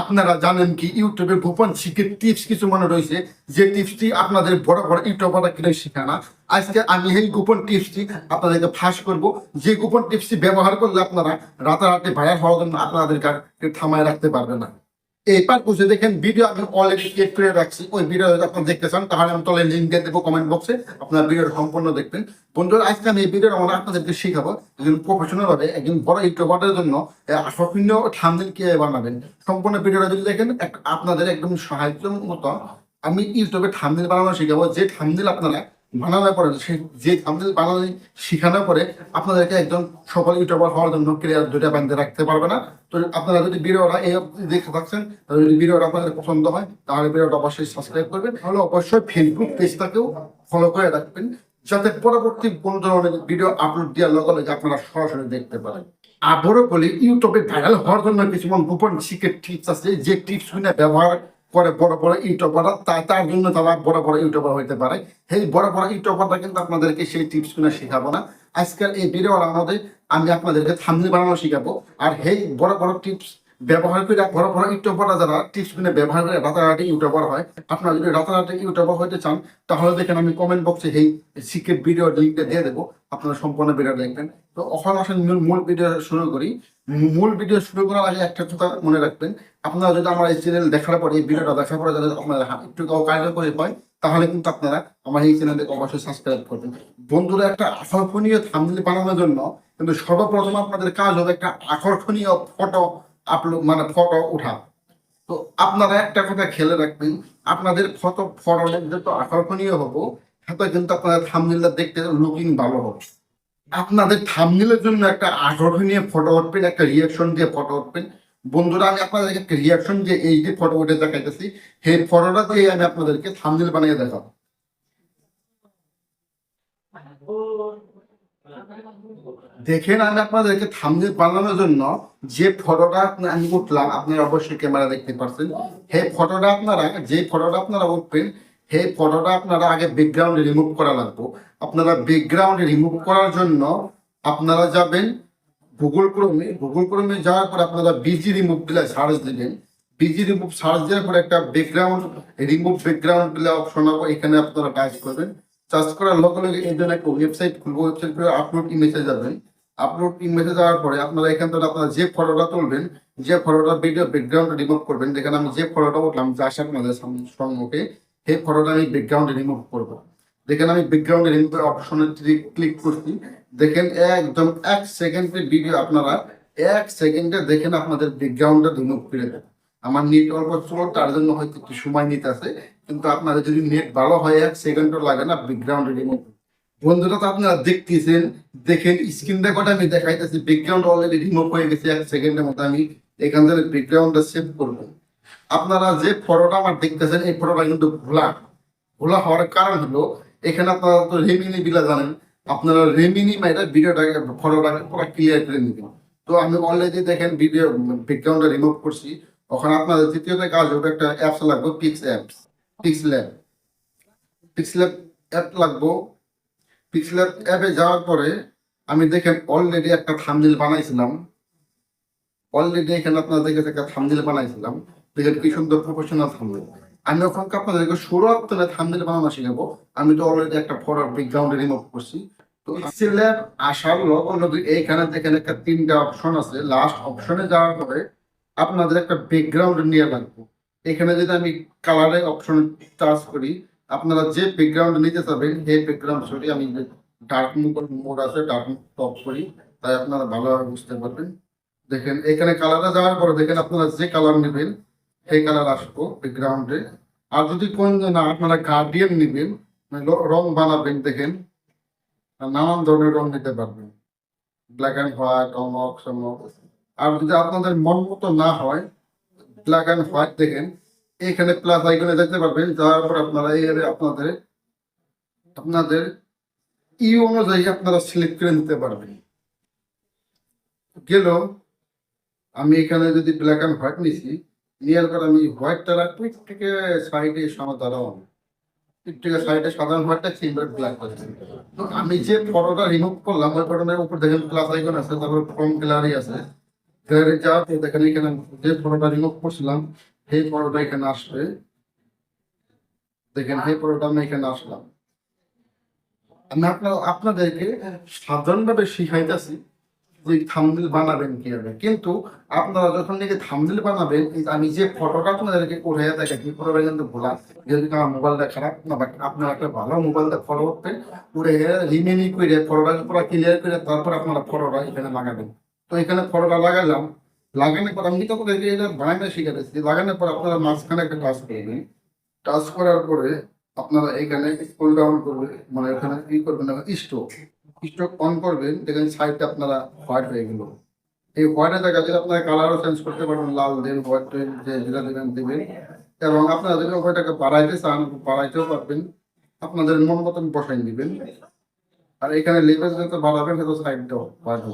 আপনারা জানেন কি ইউটিউবে গোপন শিখের টিপস কিছু মনে রয়েছে, যে টিপসটি আপনাদের বড় বড় ইউটিউবাররা কিনে শিখায় না। আজকে আমি এই গোপন টিপসটি আপনাদেরকে ফাঁস করব। যে গোপন টিপসটি ব্যবহার করলে আপনারা রাতারাতি ভাইরাল হওয়ার জন্য আপনাদেরকে থামায় রাখতে পারবে না। এই পারপোসে দেখেন ভিডিও আমি অলরেডি করে রাখছি। ওই ভিডিও যদি দেখতে চান, তাহলে আমি তলে লিঙ্ক দিয়ে দেবো কমেন্ট বক্সে সম্পূর্ণ দেখবেন। বন্ধুরা, আজকে আমি এই ভিডিও আমরা আপনাদেরকে শিখাবো একজন প্রফেশনাল ভাবে, একজন বড় ইউটিউবারের জন্য আকর্ষণীয় থামনেল কীভাবে বানাবেন। সম্পূর্ণ ভিডিওটা যদি দেখেন আপনাদের একদম সাহায্য মতো আমি ইউটিউবে থামনেল বানানো শিখাবো। যে থামনেল আপনারা বানানোর পরে যে থামনেল বানানো শেখানোর পরে আপনাদেরকে একজন সফল ইউটিউবার হওয়ার জন্য ক্লিয়ার দুইটা বান্ধে রাখতে পারবে না। তো আপনারা যদি ভিডিওটা এই দেখে থাকছেন, তাহলে যদি ভিডিওটা আপনাদের পছন্দ হয়, তাহলে ভিডিওটা অবশ্যই সাবস্ক্রাইব করবেন। তাহলে অবশ্যই ফেসবুক পেজটাকেও ফলো করে রাখবেন, যাতে পরবর্তী কোনো ধরনের ভিডিও আপলোড দেওয়ার লগে লগে আপনারা সরাসরি দেখতে পারেন। আবারও বলি ইউটিউবে ভাইরাল হওয়ার জন্য কিছু গোপন সিক্রেট টিপস আছে, যে টিপস ব্যবহার করে বড় বড় ইউটিউবাররা তা তার জন্য তারা বড় বড় ইউটিউবার হইতে পারে। সেই বড় বড় ইউটিউবাররা কিন্তু আপনাদেরকে সেই টিপসগুলো শেখাবো না। আজকাল এই ভিডিওর আমাদের আমি আপনাদেরকে থামনি বানানো শিখাবো। আর সেই বড় বড় টিপস ব্যবহার করে বড় বড় ইউটিউবাররা যারা টিপসগুলো ব্যবহার করে রাতারাতি ইউটিউবার হয়, আপনারা যদি রাতারাতি ইউটিউবার হইতে চান, তাহলে দেখেন আমি কমেন্ট বক্সে সেই সিক্রেট ভিডিও লিঙ্কটা দিয়ে দেবো। আপনারা সম্পূর্ণ ভিডিও দেখবেন। তো ওখানে আসেন মূল- ভিডিও শুরু করি। মূল ভিডিও শুরু করার আগে একটা কথা মনে রাখবেন। আপনারা যদি আমার এই চ্যানেল দেখার পরে ভিডিওটা দেখার পরে যদি আপনারা একটু কার্যকরী হয় তাহলে কিন্তু আপনারা আমার এই চ্যানেলকে অবশ্যই সাবস্ক্রাইব করবেন। বন্ধুরা, একটা আকর্ষণীয় থামনেল বানানোর জন্য কিন্তু সর্বপ্রথম আপনাদের কাজ হবে একটা আকর্ষণীয় ফটো আপলোড মানে ফটো ওঠা। তো আপনারা একটা কথা খেলে রাখবেন, আপনাদের ফটো ফটো যত আকর্ষণীয় হব। সেটা কিন্তু আপনাদের থামনেলটা দেখতে লুকিং ভালো হবে। আপনাদের থামনেলের জন্য একটা আকর্ষণীয় ফটো উঠবেন, একটা রিয়াকশন দিয়ে ফটো উঠবেন। বন্ধুরা, আমি আপনাদেরকে একটা রিয়াকশন দিয়ে এই যে ফটো উঠে দেখাইতেছি, সেই ফটোটা দিয়ে আমি আপনাদেরকে থামনেল বানিয়ে দেখাবো। দেখেন, আমি আপনাদেরকে থামনেল বানানোর জন্য যে ফটোটা আমি উঠলাম আপনারা অবশ্যই ক্যামেরা দেখতে পাচ্ছেন সেই ফটোটা আপনারা যে ফটোটা আপনারা উঠবেন সেই ফটোটা আপনারা আগে ব্যাকগ্রাউন্ডে রিমুভ করা লাগবে। আপনারা ব্যাকগ্রাউন্ডে রিমুভ করার জন্য আপনারা যাবেন গুগল ক্রোমে গুগল ক্রোমে যাওয়ার পর আপনারা বিজি রিমুভ দিলে সার্চ দিবেন। বিজি রিমুভ সার্চ দেওয়ার পরে একটা ব্যাকগ্রাউন্ড রিমুভ ব্যাকগ্রাউন্ড দিলে অপশন হবে এখানে আপনারা টাচ করবেন। চার্জ করার লগে লগে এই জন্য একটা ওয়েবসাইট খুলবো। ওয়েবসাইট করে আপলোড ইমেজে যাবেন। আপলোড ইমেজে যাওয়ার পরে আপনারা এখান থেকে আপনারা যে ফটোটা তুলবেন, যে ফটোটা ভিডিও ব্যাকগ্রাউন্ড রিমুভ করবেন দেখেন আমি যে ফটোটা উঠলাম যা আসে আপনাদের সামনে- সম্মুখে সেই ফটোটা আমি ব্যাকগ্রাউন্ডে রিমুভ করব। দেখেন আমি ব্যাকগ্রাউন্ডে রিমুভ অপশনে ক্লিক করছি, দেখেন একদম এক সেকেন্ডের ভিডিও আপনারা এক সেকেন্ডে দেখেন আপনাদের ব্যাকগ্রাউন্ডটা রিমুভ করে দেবেন আমার নেট অল্প ছিল, তার জন্য হয়তো একটু সময় নিতে আছে, কিন্তু আপনাদের যদি নেট ভালো হয়, এক সেকেন্ডও লাগে না ব্যাকগ্রাউন্ডে রিমুভ বন্ধুরা, তো আপনারা দেখতেছেন, দেখেন স্ক্রিন রেকর্ড আমি দেখাইতেছি ব্যাকগ্রাউন্ড অলরেডি রিমুভ হয়ে গেছে, এক সেকেন্ডের মধ্যে আমি এখান থেকে ব্যাকগ্রাউন্ডটা সেভ করব। আপনারা যে ফটোটা আমার দেখতেছেন, এই ফটোটা কিন্তু ভোলা। ভোলা হওয়ার কারণ হলো, এখানে আপনারা তো রেমিনি বিলা জানেন। আপনারা রেমিনি মাইরা ভিডিওটাকে, ফটোটাকে পুরো ক্লিয়ার করে নেবেন। তো আমি অলরেডি দেখেন ভিডিও ব্যাকগ্রাউন্ডটা রিমুভ করছি। ওখানে আপনাদের তৃতীয়ত কাজ হবে একটা অ্যাপস লাগবে Pix apps Pix Lab Pix Lab app লাগবো। পিক্স ল্যাব অ্যাপে যাওয়ার পরে আমি দেখেন অলরেডি একটা থামনেল বানাইছিলাম। অলরেডি এখানে আপনাদের কাছে একটা থামনেল বানাইছিলাম। দেখেন কি সুন্দর প্রফেশনাল থামনেল আমি ওখানকে আপনাদেরকে শুরুয়াত্তনে থামনেল বানানো শিখাবো। আমি তো অলরেডি একটা ফটো ব্যাকগ্রাউন্ডে রিমুভ করছি। তো সিলেট আসার লগ লগে এইখানে দেখেন একটা তিনটা অপশন আছে। লাস্ট অপশনে যাওয়ার পরে আপনাদের একটা ব্যাকগ্রাউন্ড নিয়ে লাগবে। এখানে যদি আমি কালারের অপশন টাচ করি, আপনারা যে ব্যাকগ্রাউন্ড নিতে চাবেন, সেই ব্যাকগ্রাউন্ড সরি আমি ডার্ক মোড আছে ডার্ক টপ করি, তাই আপনারা ভালোভাবে বুঝতে পারবেন। দেখেন, এখানে কালারে যাওয়ার পরে দেখেন আপনারা যে কালার নেবেন সেই কালার আসব ব্যাকগ্রাউন্ডে আর যদি কোন না আপনারা গার্ডিয়ান নেবেন মানে রং বানাবেন দেখেন নানান ধরনের রং নিতে পারবেন। ব্ল্যাক অ্যান্ড হোয়াইট অমক, সমক। আর যদি আপনাদের মন মতো না হয় ব্ল্যাক অ্যান্ড হোয়াইট দেখেন, এখানে প্লাস আইকনে দেখতে পারবেন যাওয়ার পর আপনারা এই আপনাদের আপনাদের ই অনুযায়ী আপনারা সিলেক্ট করে নিতে পারবেন। গেল, আমি এখানে যদি ব্ল্যাক অ্যান্ড হোয়াইট নিছি পর আমি হোয়াইটটা রাখব একটু থেকে সাইডে সাইডে সাধারণ হোয়াইটটা আমি। যে ফটোটা রিমুভ করলাম গ্যালারি আছে দেখেন এখানে যে ফটোটা রিমুভ করছিলাম, সেই ফটোটা এখানে আসবে। দেখেন ফটোটা আমি এখানে আসলাম। আপনার, আপনাদেরকে সাধারণভাবে শিখাইতেছি যে থামনেল বানাবেন কীভাবে? কিন্তু আপনারা যখন নাকি থামনেল বানাবেন আমি যে ফটোটা আপনাদেরকে করে এই ফটোটা কিন্তু ভোলা যেহেতু আমার মোবাইলটা খারাপ, না বাট আপনারা একটা ভালো মোবাইলটা ফটো করতে করে রিমেনি করে ফটোটা পুরো ক্লিয়ার করে তারপর আপনারা ফটোটা এখানে লাগাবেন। তো এখানে ফটোটা লাগালাম, লাগানোর পর আমি তো এটা বানানো শিখাতেছি লাগানোর পর আপনারা মাঝখানে একটা টাচ করবেন টাচ করার পরে আপনারা এখানে স্ক্রল ডাউন করবে মানে এখানে কি করবেন স্টোক স্টোক অন করবেন দেখেন সাইডটা আপনারা হোয়াইট হয়ে গেল। এই হোয়াইটের জায়গা থেকে আপনারা কালারও চেঞ্জ করতে পারবেন, লাল দেন হোয়াইট যেটা দেবেন দেবেন। এবং আপনারা যদি ওইটাকে বাড়াইতে চান, বাড়াইতেও পারবেন। আপনাদের মন মতন বসাই দিবেন। আর এখানে লেভেল যত বাড়াবেন সেটা সাইডটাও বাড়বে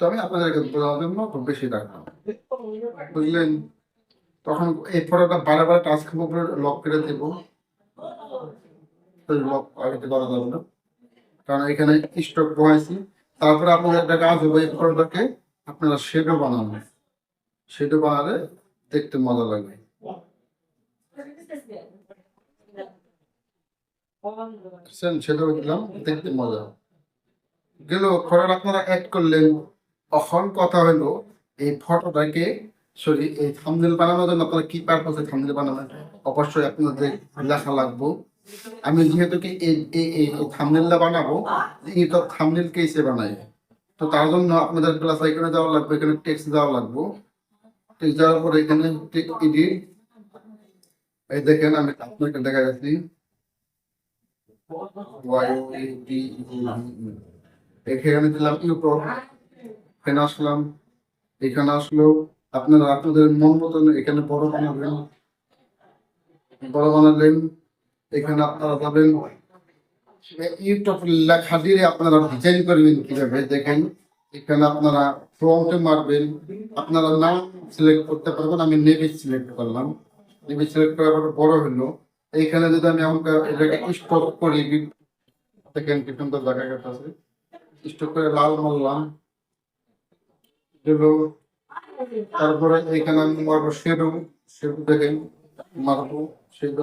তো আমি আপনাদেরকে বোঝানোর জন্য বেশি রাখলাম। বুঝলেন? তখন এই ফটোটা বারে বারে খাব উপরে লক করে দেবো। লক আগে করা যাবে না। কারণ এখানে স্টক বহাইছি। তারপরে আপনাদের একটা কাজ হবে, এই ফটোটাকে আপনারা শেডও বানাবেন শেডও বানালে দেখতে মজা লাগবে। দিলাম দেখতে মজা। গেল ফটো আপনারা অ্যাড করলেন। তখন কথা হলো, এই ফটোটাকে এই বানানোর জন্য আপনারা কি পারপাসে থামনেল বানাবেন? অবশ্যই আপনাদের লেখা লাগবো। আমি যেহেতু এই এই এই থামনেলটা বানাবো এটা থামনেল কেসে বানাই তো তার জন্য আপনাদের প্লাস এখানে যাওয়া লাগবে, এখানে টেক্সট দেওয়া লাগবে। পরে এখানে এই দেখেন, আমি আপনাকে দেখা যাচ্ছি। এখানে দিলাম ইউটিউব এখানে আসলাম। এখানে আসলো, আপনারা আপনাদের মন মতন এখানে বড় বানাবেন। বড় বানালেন। এখানে আপনারা যাবেন। ইউটিউব লেখা দিয়ে আপনারা ডিজাইন করবেন কীভাবে দেখেন। এখানে আপনারা ফ্রন্টে মারবেন। আপনারা নাম সিলেক্ট করতে পারবেন। আমি নেভি সিলেক্ট করলাম। নেভি সিলেক্ট করার বড় হলো। এইখানে যদি আমি আমাকে স্টপ করি, দেখেন কি সুন্দর জায়গা আছে। স্টক করে লাল মারলাম। তারপরে এখানে আমি মারবো শেডু শেডু দেখেন মারবো শেডু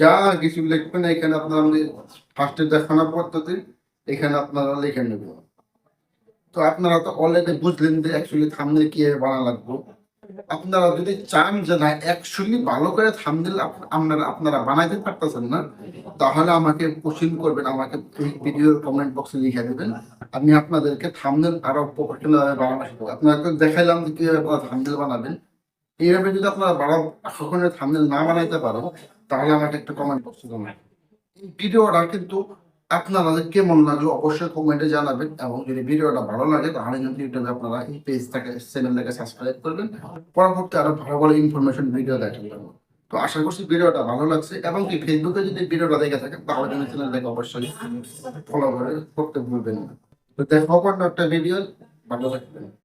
যা কিছু লিখবেন, এখানে আপনারা ফার্স্টে দেখানো পদ্ধতি, এখানে আপনারা লিখে নেবেন তো আপনারা তো অলরেডি বুঝলেন যে অ্যাকচুয়ালি কীভাবে বানা লাগবে। আপনারা যদি চান যে না অ্যাকচুয়ালি ভালো করে থামনেল আপনারা আপনারা বানাইতে পারতেছেন না, তাহলে আমাকে কোশ্চিন করবেন, আমাকে ভিডিওর কমেন্ট বক্সে লিখে দেবেন। আমি আপনাদেরকে থামনেল আরও প্রফেশনাল বানানো শিখব। আপনাকে দেখাইলাম যে কীভাবে থামনেল বানাবেন। এইভাবে যদি আপনারা বারো কখনো থামনেল না বানাইতে পারো তাহলে আমাকে একটা কমেন্ট বক্সে জানাবেন। এই ভিডিওটা কিন্তু আপনাদের কেমন লাগল অবশ্যই কমেন্টে জানাবেন এবং যদি ভিডিওটা ভালো লাগে তাহলে কিন্তু ইউটিউবে আপনারা এই পেজটাকে চ্যানেলটাকে সাবস্ক্রাইব করবেন। পরবর্তী আরও ভালো ভালো ইনফরমেশন ভিডিও দেখার জন্য। তো আশা করছি ভিডিওটা ভালো লাগছে এবং কি ফেসবুকে যদি ভিডিওটা দেখে থাকেন তাহলে কিন্তু চ্যানেলটাকে অবশ্যই ফলো করে করতে ভুলবেন না। তো দেখা একটা ভিডিও ভালো থাকবেন।